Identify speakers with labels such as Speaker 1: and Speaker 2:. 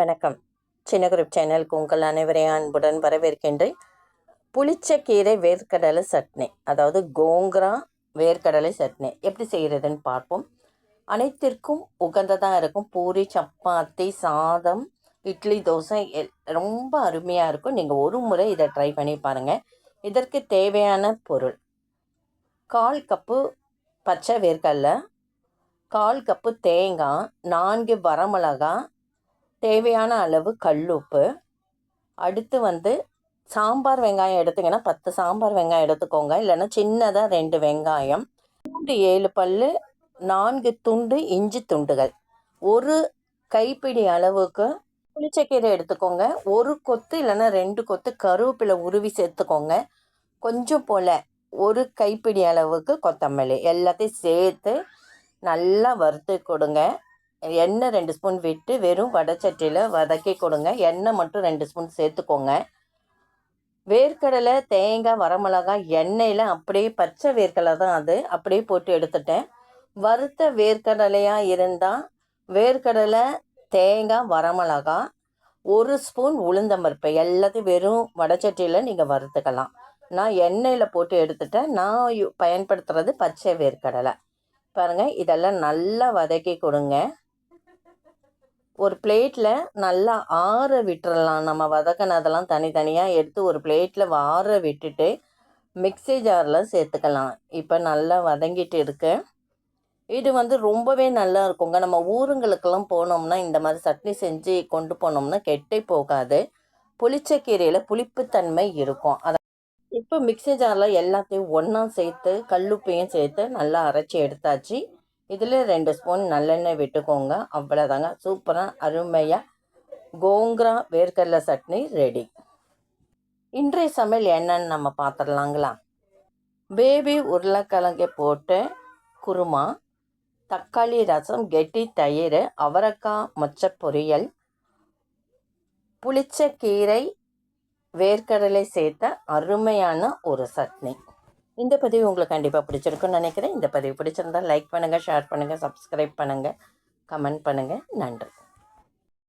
Speaker 1: வணக்கம். சின்ன குரூப் சேனலுக்கு உங்கள் அனைவரையும் அன்புடன் வரவேற்கின்றேன். புளிச்சக்கீரை வேர்க்கடலை சட்னி அதாவது கோங்கரா வேர்க்கடலை சட்னி. எப்படி செய்கிறதுன்னு பார்ப்போம். அனைத்திற்கும் உகந்ததாக இருக்கும். பூரி சப்பாத்தி சாதம் இட்லி தோசை எல் ரொம்ப அருமையாக இருக்கும். நீங்கள் ஒரு முறை இதை ட்ரை பண்ணி பாருங்கள் இதற்கு தேவையான பொருள். கால் கப்பு பச்சை வேர்க்கடலை கால் கப்பு தேங்காய் நான்கு வரமிளகாய் தேவையான அளவு கல்லுப்பு. அடுத்து வந்து சாம்பார் வெங்காயம் எடுத்திங்கன்னா பத்து சாம்பார் வெங்காயம் எடுத்துக்கோங்க. இல்லைன்னா சின்னதாக ரெண்டு வெங்காயம் பூண்டு ஏழு பல் நான்கு துண்டு இஞ்சி துண்டுகள். ஒரு கைப்பிடி அளவுக்கு புளிச்சக்கீரை எடுத்துக்கோங்க. ஒரு கொத்து இல்லைன்னா ரெண்டு கொத்து கருவேப்பிலை உருவி சேர்த்துக்கோங்க. கொஞ்சம் போல் ஒரு கைப்பிடி அளவுக்கு கொத்தமல்லி. எல்லாத்தையும் சேர்த்து நல்லா வறுத்து கொடுங்க. எண்ணெய் ரெண்டு ஸ்பூன் விட்டு வெறும் வடைச்சட்டியில் வதக்கி கொடுங்க. எண்ணெய் மட்டும் ரெண்டு ஸ்பூன் சேர்த்துக்கோங்க. வேர்க்கடலை தேங்காய் வரமிளகாய் எண்ணெயில் அப்படியே பச்சை வேர்க்கடலை தான் அது. அப்படியே போட்டு எடுத்துட்டேன். வறுத்த வேர்க்கடலையாக இருந்தால் வேர்க்கடலை தேங்காய் வரமிளகாய் ஒரு ஸ்பூன் உளுந்தம்பருப்பு எல்லாத்தையும் வெறும் வடைச்சட்டியில் நீங்கள் வறுத்துக்கலாம். நான் எண்ணெயில் போட்டு எடுத்துட்டேன். நான் பயன்படுத்துகிறது பச்சை வேர்க்கடலை. பாருங்கள் இதெல்லாம் நல்லா வதக்கி கொடுங்க. ஒரு பிளேட்டில் நல்லா ஆற விட்டுறலாம். நம்ம வதக்கினதெல்லாம் தனித்தனியாக எடுத்து ஒரு பிளேட்டில் ஆற விட்டுட்டு மிக்சி ஜாரில் சேர்த்துக்கலாம். இப்போ நல்லா வதங்கிட்டு இருக்கு. இது வந்து ரொம்பவே நல்லா இருக்குங்க. நம்ம ஊருங்களுக்கெல்லாம் போனோம்னா இந்த மாதிரி சட்னி செஞ்சு கொண்டு போனோம்னா கெட்டே போகாது. புளிச்சக்கீரையில் புளிப்புத்தன்மை இருக்கும். அதை இப்போ மிக்சி ஜாரில் எல்லாத்தையும் ஒன்றா சேர்த்து கல்லுப்பையும் சேர்த்து நல்லா அரைச்சி எடுத்தாச்சு. இதில் ரெண்டு ஸ்பூன் நல்லெண்ணெய் விட்டுக்கோங்க. அவ்வளோதாங்க சூப்பராக அருமையாக கோங்கரா வேர்க்கடலை சட்னி ரெடி இன்றைய சமையல் என்னன்னு நம்ம பார்த்துடலாங்களா பேபி உருளைக்கிழங்கை போட்டு குருமா தக்காளி ரசம் கெட்டி தயிர் அவரைக்காய் மொச்ச பொரியல் புளிச்ச கீரை வேர்க்கடலை சேர்த்த அருமையான ஒரு சட்னி. இந்த பதிவு உங்களுக்கு கண்டிப்பாக பிடிச்சிருக்குன்னு நினைக்கிறேன். இந்த பதிவு பிடிச்சிருந்தால் லைக் பண்ணுங்கள் ஷேர் பண்ணுங்கள் சப்ஸ்கிரைப் பண்ணுங்கள் கமெண்ட் பண்ணுங்கள் நன்றி.